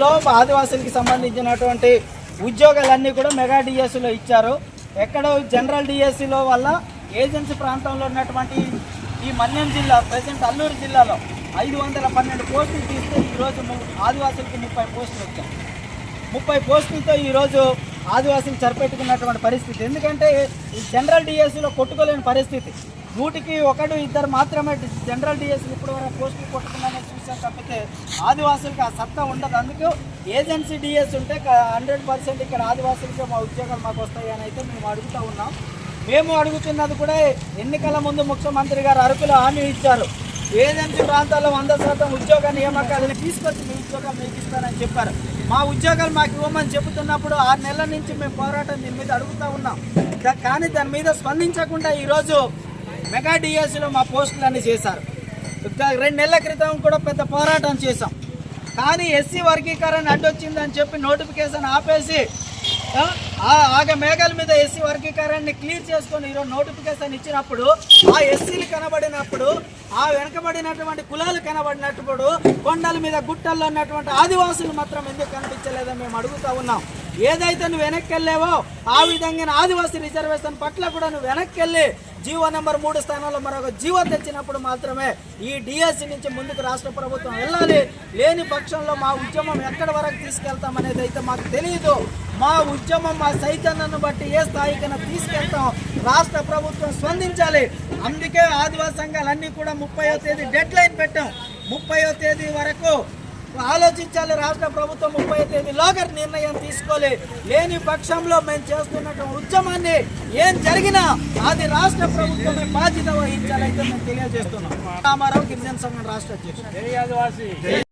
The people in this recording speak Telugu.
డిఎస్లో ఆదివాసులకి సంబంధించినటువంటి ఉద్యోగాలన్నీ కూడా మెగా డిఎస్సిలో ఇచ్చారు. ఎక్కడో జనరల్ డిఎస్సిలో వల్ల ఏజెన్సీ ప్రాంతంలో ఉన్నటువంటి ఈ మన్యం జిల్లా ప్రజెంట్ అల్లూరు జిల్లాలో ఐదు వందల పన్నెండు పోస్టులు తీస్తే ఈరోజు ఆదివాసులకి ముప్పై పోస్టులు వచ్చాయి. ముప్పై పోస్టులతో ఈరోజు ఆదివాసులు సరిపెట్టుకున్నటువంటి పరిస్థితి. ఎందుకంటే జనరల్ డిఎస్సిలో కొట్టుకోలేని పరిస్థితి. నూటికి ఒకడు ఇద్దరు మాత్రమే జనరల్ డిఎస్సీలు ఇప్పుడు వరకు పోస్టులు కొట్టుకున్నానే చూసాం తప్పితే ఆదివాసులకు ఆ సత్తా ఉండదు. అందుకు ఏజెన్సీ డిఎస్ ఉంటే హండ్రెడ్ పర్సెంట్ ఇక్కడ ఆదివాసులకి మా ఉద్యోగాలు మాకు వస్తాయి అని అయితే మేము అడుగుతూ ఉన్నాం. మేము అడుగుతున్నది కూడా ఎన్నికల ముందు ముఖ్యమంత్రి గారు అరకులో హామీ ఇచ్చారు. ఏజెన్సీ ప్రాంతాల్లో వంద శాతం ఉద్యోగ నియామకాలను తీసుకొచ్చి మీ ఉద్యోగాలు మీకు ఇస్తానని చెప్పారు. మా ఉద్యోగాలు మాకు ఇవ్వమని చెబుతున్నప్పుడు ఆరు నెలల నుంచి మేము పోరాటం దీని మీద అడుగుతూ ఉన్నాం. కానీ దాని మీద స్పందించకుండా ఈరోజు మెగా డిఎస్సిలో మా పోస్టులన్నీ చేశారు. రెండు నెలల క్రితం కూడా పెద్ద పోరాటం చేశాం. కానీ ఎస్సీ వర్గీకరణ అడ్డొచ్చిందని చెప్పి నోటిఫికేషన్ ఆపేసి ఆగ మేఘాల మీద ఎస్సీ వర్గీకరణని క్లియర్ చేసుకొని ఈరోజు నోటిఫికేషన్ ఇచ్చినప్పుడు ఆ ఎస్సీలు కనబడినప్పుడు ఆ వెనకబడినటువంటి కులాలు కనబడినప్పుడు కొండల మీద గుట్టల్లో ఉన్నటువంటి ఆదివాసులు మాత్రం ఎందుకు కనిపించలేదని మేము అడుగుతా ఉన్నాం. ఏదైతే నువ్వు వెనక్కి వెళ్ళావో ఆ విధంగా ఆదివాసీ రిజర్వేషన్ పట్ల కూడా నువ్వు వెనక్కి వెళ్ళి జీవో నెంబర్ మూడు స్థానంలో మరొక జీవో తెచ్చినప్పుడు మాత్రమే ఈ డిఎస్సి నుంచి ముందుకు రాష్ట్ర ప్రభుత్వం వెళ్ళాలి. లేని పక్షంలో మా ఉద్యమం ఎక్కడి వరకు తీసుకెళ్తాం అనేది అయితే మాకు తెలియదు మా ఉద్యమం మా చైతన్యాన్ని బట్టి ఏ స్థాయికైనా తీసుకెళ్తాం. రాష్ట్ర ప్రభుత్వం స్పందించాలి. అందుకే ఆదివాసీ సంఘాలన్నీ కూడా ముప్పయో తేదీ డెడ్ లైన్ పెట్టాం. ముప్పయో తేదీ వరకు ఆలోచించాలి. రాష్ట్ర ప్రభుత్వం ముప్పై తేదీలోగా నిర్ణయం తీసుకోలే. లేని పక్షంలో మేము చేస్తున్న ఉద్యమాన్ని ఏం జరిగినా అది రాష్ట్ర ప్రభుత్వమే బాధ్యత వహించాలైతే మేము తెలియజేస్తున్నాం. రామారావు గిరిజన సంఘం రాష్ట్ర అధ్యక్షుడు.